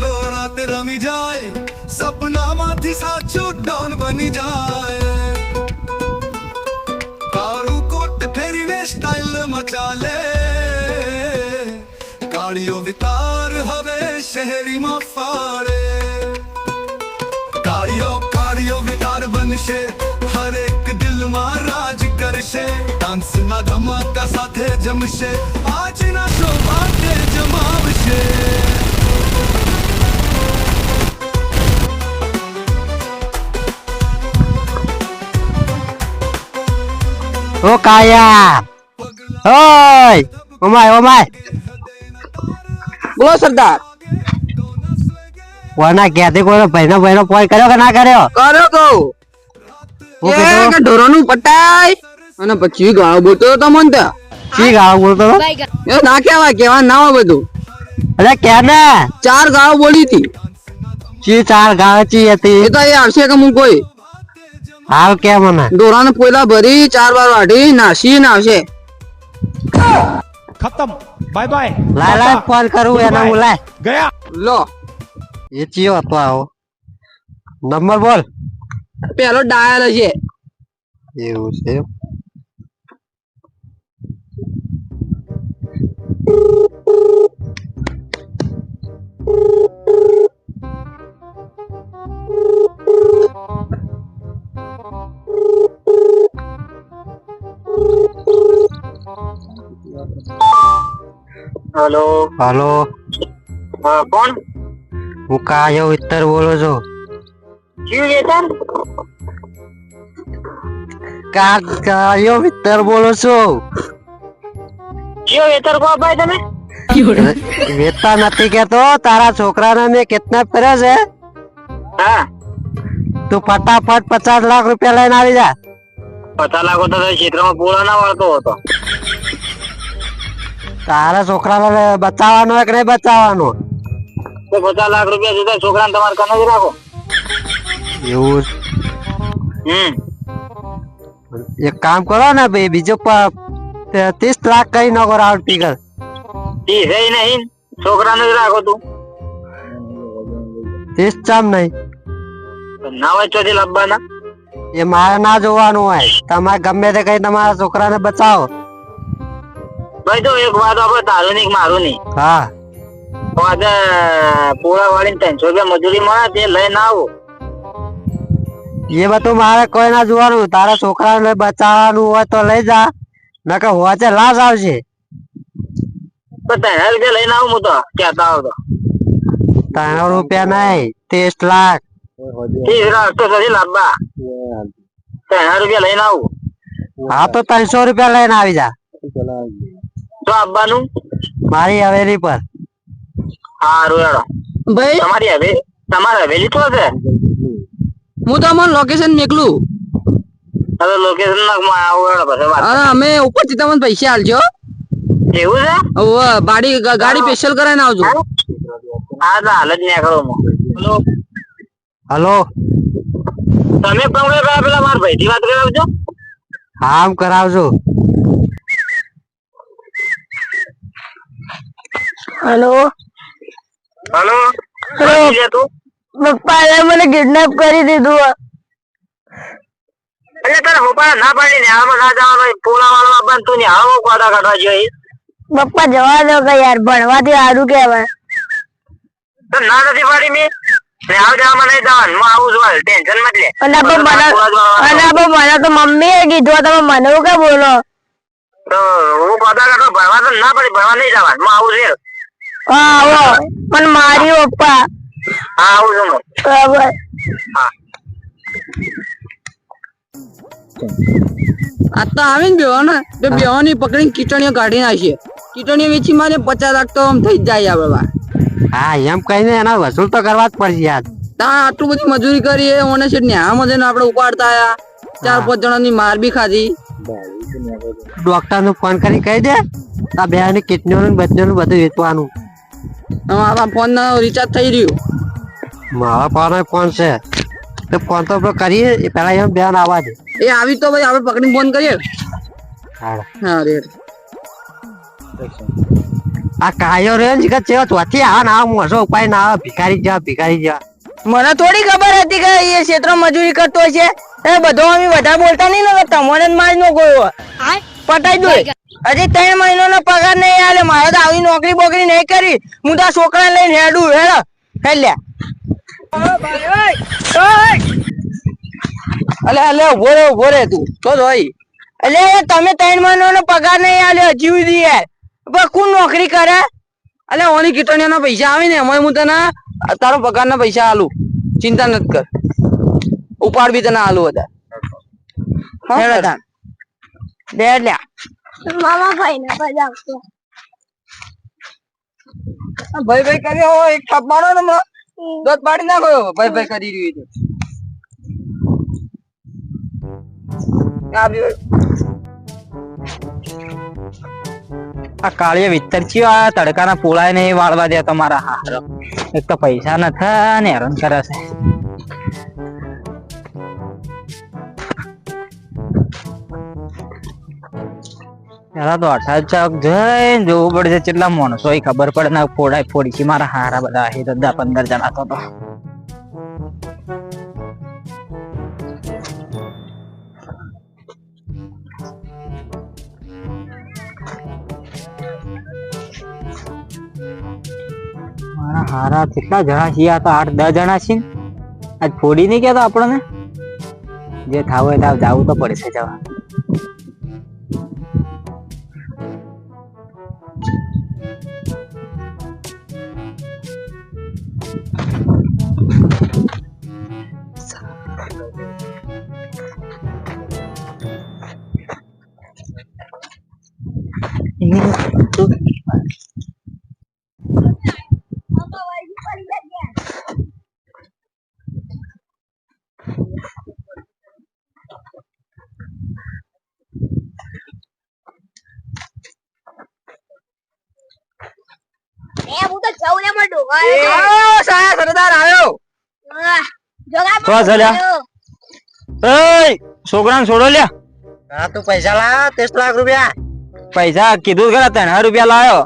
મારો રાત રમી જાય, સપનામાંથી સાચું ડોન બની જાય. કાળું કોટ ફેરીને સ્ટાઇલ મચાલે. કાળીઓ વિતાર હવે શહેરીમાં ફાળે. કાળીઓ કાળીઓ વિતાર બનશે, હરેક દિલમાં રાજ કરશે. ડાન્સના ધમાકા સાથે જમશે, આજના સૌભાગ્ય જમાવશે. ઓ કાયા. ઓય ઓમાય ઓમાય. બોલો સરદાર. કોના ક્યાંથી કોઈ ભાઈનો ભાઈનો ફોન કર્યો કે ના કર્યો? કર્યો કહું એ? કે ઢોરોનું પટાય. અને પછી ગાળો બોલતો તો મન તો. શી ગાળો બોલતો તો એ ના કહેવાય કેવા ના હોય બધું. અરે કે ને ચાર ગાળો બોલી હતી. ચી ચાર ગાળો ચી હતી? એ તો એ આવશે કે હું કોઈ? હાલ કે મને? દોરાને પોયલા ભરી ચાર વાર વાઢી નાસી નાશે ખતમ. બાય બાય લાય લાય ફોન કરું એને હું ગયા. લો. એ ચિયો હતો આવો. નંબર બોલ. પેલો ડાયલ છે એવું છે હેલો. હાલો. કોણ? હું કાયો વિતર બોલો છો. શું વેતન કા કાયો વિતર બોલો છો. કયો વેતર કો ભાઈ તમે? વેતા નથી કેતો તારા છોકરાને મેં કિડનેપ કર્યા છે. હા. તું ફટાફટ પચાસ લાખ રૂપિયા લઈને આવી જા. પચાસ લાખો તો ક્ષેત્રમાં પૂરા ના વાળતો હતો. તારા છોકરાને બચાવવાનો હોય કે નહીં બચાવવાનો? તો પચાસ લાખ રૂપિયા સીધા છોકરાને તમારે કને જ રાખો? એવું હમ. એક કામ કરો ને ભાઈ બીજો પ- તે- ત્રીસ લાખ કઈ નાખો રાઉન્ડ ફિગર ઈ છે નહીં છોકરાને જ રાખો તું. ત્રીસ ચામ નહીં. ના હોય ચોથી લાવવાના એ મારે ના જોવાનું હોય. તમારે ગમે તે કઈ તમારા છોકરાને બચાવો. ભાઈ તો એક વાત આપણે તારું નહીં મારું નહીં. હા. તો આજે પૂરા વાળીને ત્રણસો રૂપિયા મજૂરી મળે તે લઈને આવો. એ બધું મારે કોઈ ના જોવાનું. તારા છોકરાને બચાવવાનું હોય તો લઈ જા. નકર હોચે લાશ આવશે. તો ત્રણ રૂપિયા લઈને આવું હું તો કહેતા આવતો. ત્રણ રૂપિયા નહીં ત્રીસ લાખ. ત્રીસ લાખ તો ત્રણ રૂપિયા લઈને આવું. હા તો ત્રણસો રૂપિયા લઈને આવી જા. તો આવવાનું મારી હવેલી પર. સારું હેડો. ભાઈ? તમારી હવે તમારે હવેલી તો છે હું તમને લોકેશન મેકલું. હવે લોકેશન ના આવું પછી અમે ઉપરથી તમને પૈસા આલજો. એવું છે? ગાડી ગાડી સ્પેશિયલ કરાવીને આવજો. હા તો હાલ જ નીકળો હું. હલો. તમે પણ પેલા પેલા મારા ભાઈ થી વાત કરાવજો. આમ કરાવજો. હેલો. હલો. પપ્પાએ મને કિડનેપ કરી દીધું. એટલે તારે પપ્પા ના પાડી ને આમાં ના જવાનું પોલા વાળવા બંધ તું ને આવો કોડા કાઢવા જોઈએ પપ્પા જવા દો કે યાર ભણવાથી સારું કહેવાય. તો ના નથી પાડી મેં? મને અને આપો મને કીધું તમે મને એવું કે બોલો? તો હું કાઢવા ભણવા તો ના પડી ભણવા નહીં જવાનું હું આવું છે હા આવો. પણ મારી પપ્પા. હા આવું છું હું. આ તો આવે ને બેહો ને તો બેહો ની પકડીને કીટણીઓ કાઢી નાખીએ. કીટણીઓ વેચી મારે પચાસ લાખ તો આમ થઈ જ જાય આપણે બા હા એમ કહીને એના વસૂલ તો કરવા જ પડશે યાર. ત્યાં આટલું બધી મજૂરી કરી એ ઓને છે ન્યામાં જઈને આપણે ઉપાડતા આયા. ચાર પાંચ જણાની માર બી ખાધી. ડોક્ટરનું ફોન કરી કહી દે આ બે ની કિડનીઓ નું બધું નું બધું વેચવાનું મારા ફોન રિચાર્જ થઈ રહ્યું. મારા પાસે ફોન છે. તો ફોન તો આપણે કરીએ એ પેલા એમ બેન આવવા દે. એ આવી તો ભાઈ આપણે પકડીને ફોન કરીએ. હાલો. હા રે. આ કાયો રે ને કે ચેવા ચોથી આ ના મોસો ઉપાય ના ભિખારી જેવા ભિખારી જેવા મને થોડી ખબર હતી કે એ ક્ષેત્ર મજૂરી કરતો છે. એ બધો અમે બધા બોલતા નહીં ને તમને જ મારી નો ગયો પટાઈ દો હજી ત્રણ મહિનો નો પગાર નહીં આલે મારે તો આવી નોકરી બોકરી નહીં કરી. હું તો છોકરા લઈને હેડું હેડો. હેલ્યા અલે અલે ઊભો રે ઊભો રે તું. તો જોઈ અલે તમે ત્રણ મહિનો નો પગાર નહીં આલ્યો હજી સુધી યાર. પણ કોણ નોકરી કરે? અલે ઓની કીટણીઓના પૈસા આવે ને એમાં હું તને તારો પગારના પૈસા આલું. ચિંતા નથી કર. ઉપાડ બી તને આલું બધા બે લ્યા. ભાઈ ભાઈ કરી હો એક થપ મારો ને હમણાં. દોત પાડી નાખો ભાઈ ભાઈ કરી રહ્યું છે. આ બી આ કાળીએ વિતર આ તડકાના પોળાય ને વાળવા દે તમારા હારો એક તો પૈસા ન થા ને હેરાન કરે પેલા તો અઠાર ચોક જઈને જોવું પડશે, કેટલા માણસો ખબર પડે ને ફોડાય ફોડી છે મારા હારા બધા. તો પંદર જણા તો. હારા કેટલા જણા છીએ? આ તો આઠ દસ જણા છીએ આજ ફોડી નહીં કહેતો આપણને? જે થાવ હોય થાવ, જવું તો પડશે જવા. સરદાર આવ્યો. તો ચાલ્યા એય છોકરાને છોડો લ્યા. હા તું પૈસા લાવ ત્રીસ લાખ રૂપિયા. પૈસા કીધું ખરા ત્રણ રૂપિયા લાવ્યો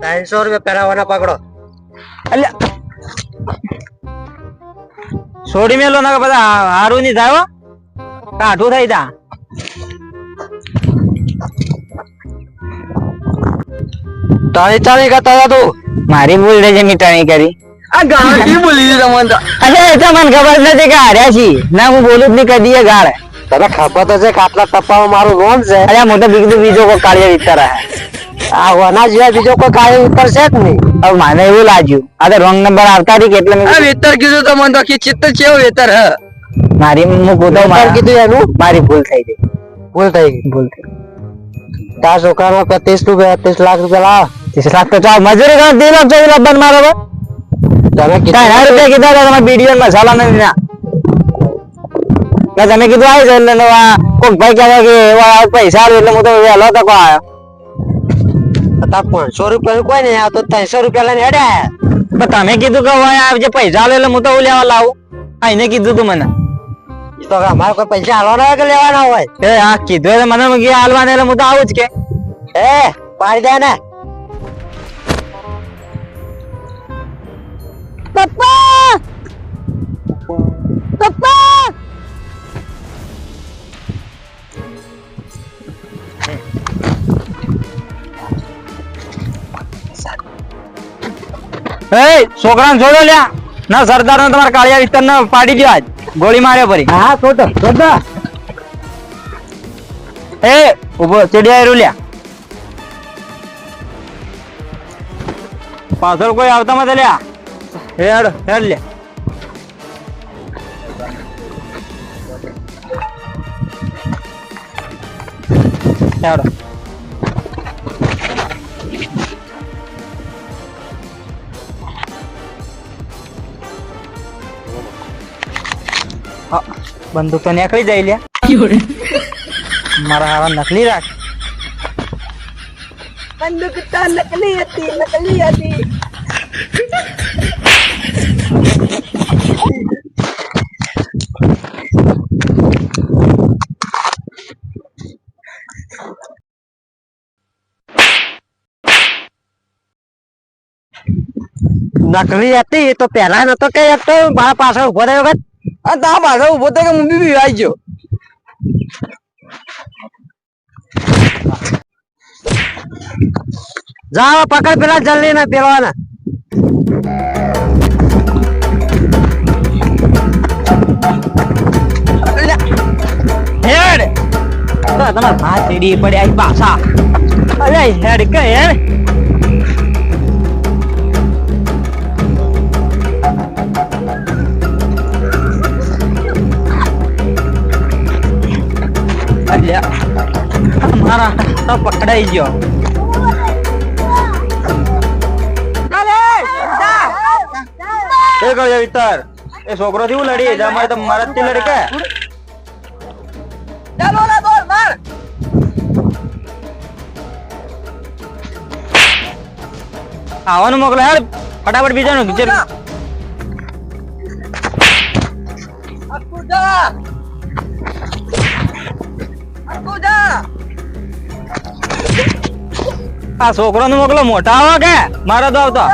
ત્રણસો રૂપિયા પહેરાવાના પકડો. અલ્યા. છોડી મેલો ના બધા હારું ની થાય હો. કાઠું થઈ તા તારી ચાલી કરતા તું. મારી ભૂલ છે જે કરી. આ ગાડી બોલી દીધા મને તો? અરે એ તો મને ખબર નથી કે હાર્યા છીએ ના હું બોલું જ નહીં કદી ગાળ. તને ખબર તો છે કે આટલા ટપ્પામાં મારું નોમ છે? અરે હું તો બીજું બીજો કોઈ કાળિયા વિસ્તાર આ હોના સિવાય બીજો કોઈ કાર્ય ઉપર છે જ નહીં. હવે મને એવું લાગ્યું. આ તો રોંગ નંબર આવતા કે એટલે મેં વેતર કીધું તો મને તો કે ચિત્ત છે વેતર હ? મારી હું પોતે તાર કીધું એનું? મારી ભૂલ થઈ ગઈ. ભૂલ થઈ ગઈ. ભૂલ થઈ તારા છોકરાનો કે ત્રીસ રૂપિયા ત્રીસ લાખ રૂપિયા લાવ. ત્રીસ લાખ તો ચાલ મજૂરી કરો ત્રીસ લાખ ચોવીસ લાખ બંધ મારો ભાઈ. તમે કીધું ત્રણ હજાર રૂપિયા કીધા હતા તમારે બીડીઓ મસાલા નથી ના મેં તમે કીધું આવી જાય એટલે આ કોક ભાઈ કહેતા કે એવા આ પૈસા આલું એટલે હું તો વહેલો તકો આવ્યો તાર પાંચસો રૂપિયા કોઈ નહીં આવતો ત્રણસો રૂપિયા લઈને હેડ્યા પણ તમે કીધું કે હવે આ જે પૈસા આલે એટલે હું તો લેવા લાવું આ એને કીધું તું મને તો કે અમારે કોઈ પૈસા હાલવાના હોય કે લેવાના હોય એ આ કીધું એટલે મને મેં કીધું હાલવાને એટલે હું તો આવું જ કે એ પાડી દે ને પપ્પા! પપ્પા! એ છોકરાને જોડો લ્યા. ના સરદાર ને તમારા કાળિયા વિસ્તાર ને પાડી દો આજ. ગોળી માર્યા પરી હા છોટો છોટો. એ ઊભો ચડિયા લ્યા. પાછળ કોઈ આવતા મત લ્યા. હેડ હેડ લે. હેડ. બંદૂક તો નીકળી જાય લ્યા. મારા હારા નકલી રાખ. બંદૂક તો નકલી હતી નકલી હતી. નકલી હતી તો પેલા નતો કઈ હતો મારા પાછળ ઊભો થયો વખત. આ તા પાછળ ઊભો થાય કે હું બી બીવાઈ ગયો. જા પકડ પેલા જલ્દી ને પેલવાના હેડ તમારા ભાત રેડી પડ્યા પાછા. અરે હેડ કે હેડ. મારા તો પકડાઈ ગયો. એ કહ્યું વિતર એ છોકરો થી હું લડી? જા મારે તો મારા થી લડી કે ચાલો લે બોલ માર. આવવાનું મોકલે યાર ફટાફટ બીજાનું બીજા આખું આ છોકરો ને મોકલો મોટા આવો કે? મારો તો આવતો.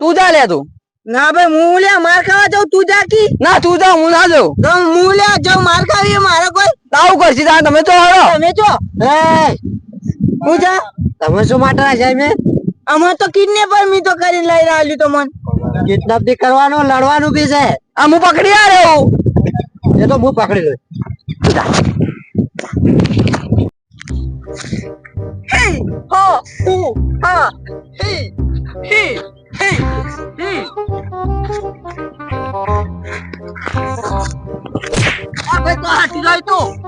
તું જા લે તું. ના ભાઈ હું લે માર ખાવા જાઉં તું જા કી. ના તું જા હું ના જાઉં. તો હું લે જાઉં માર ખાવી મારે કોઈ. આવું કરશી તા તમે તો હળો તમે જો. હે હું જા. તમે શું માટે છે મેં અમે તો કિડનેપર મી તો કરીને લઈ રહ્યો તો મન. કિડનેપ બી કરવાનું લડવાનું બી છે. આ હું પકડી આ રહ્યો એ તો હું પકડી લઉં હે હો હુ હા હે હે હે હે આ ભાઈ તો હાથી લાય તો હે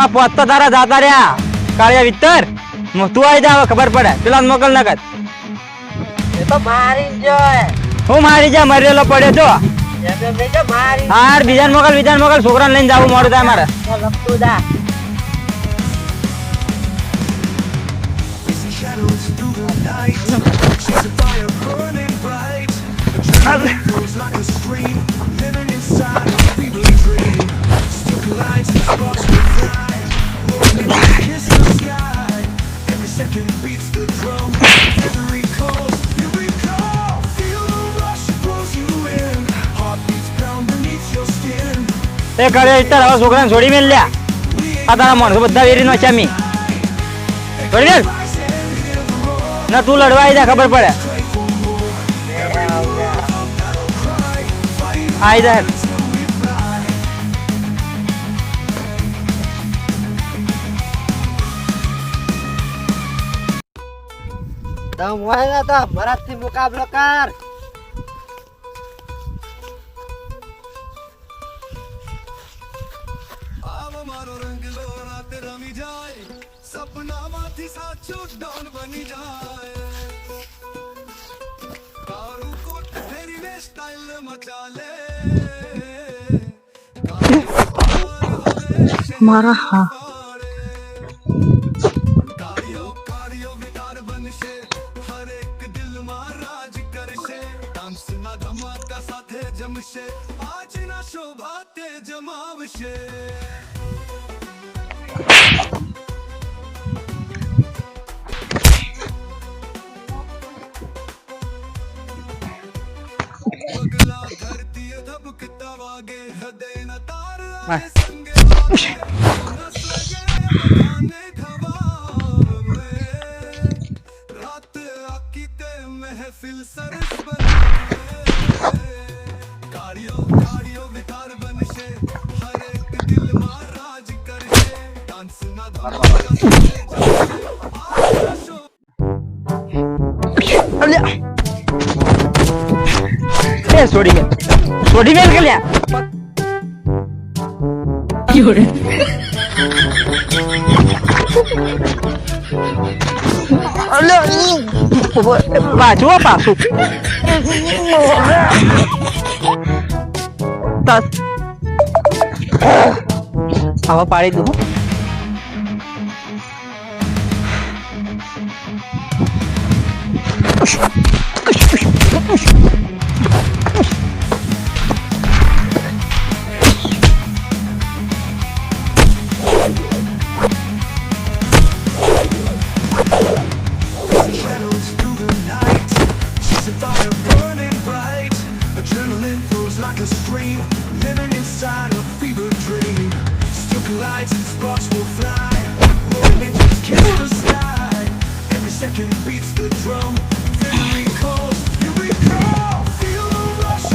આ પોત તો તારા જાતા રહ્યા. કાળિયા વિતર તું આવી જાવ ખબર પડે. પેલા મોકલ ન એ તો મારી જ હું મારી જા મરેલો પડ્યો મારી હાર બીજાને મોકલ બીજાને મોકલ છોકરાને લઈને જાવું મોડું થાય મારે. Shadows through the night. She's a fire burning bright. એ કરે તારા હવે છોકરાને છોડી મેલ લ્યા. આ તારા માણસો બધા વેરી નાખ્યા મી. છોડી મેલ. ના, તું લડવા આવી ખબર પડે. આવી જા. તમ હોય ને તો થી મુકાબલો કર. સપનામાંથી સાચો ડોન બની જાય. તારું કોટ ફેરીને સ્ટાઇલ મચાલે. મારા હા. એ છોડી મેલ છોડી મેલ કે લ્યા અલ્યા પાછું હો like a stream. Living inside a fever dream. Collides and sparks will fly. Rolling into kill the sky. Every second beats the drum. Feel the rush.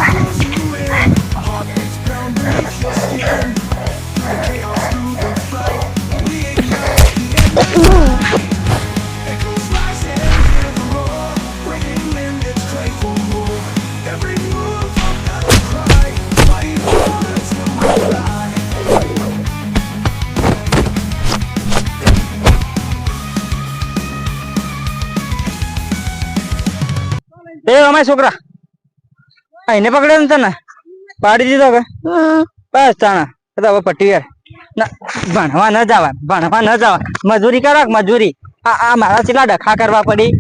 અમારા છોકરા? એને પકડે ને તને? પાડી દીધો કે બસ તાણા. બધા હવે પટ્ટી યાર ના, ભણવા ન જવા, ભણવા ન જવા. મજૂરી કરો મજૂરી? આ આ મારા કેટલા ડખા કરવા પડી?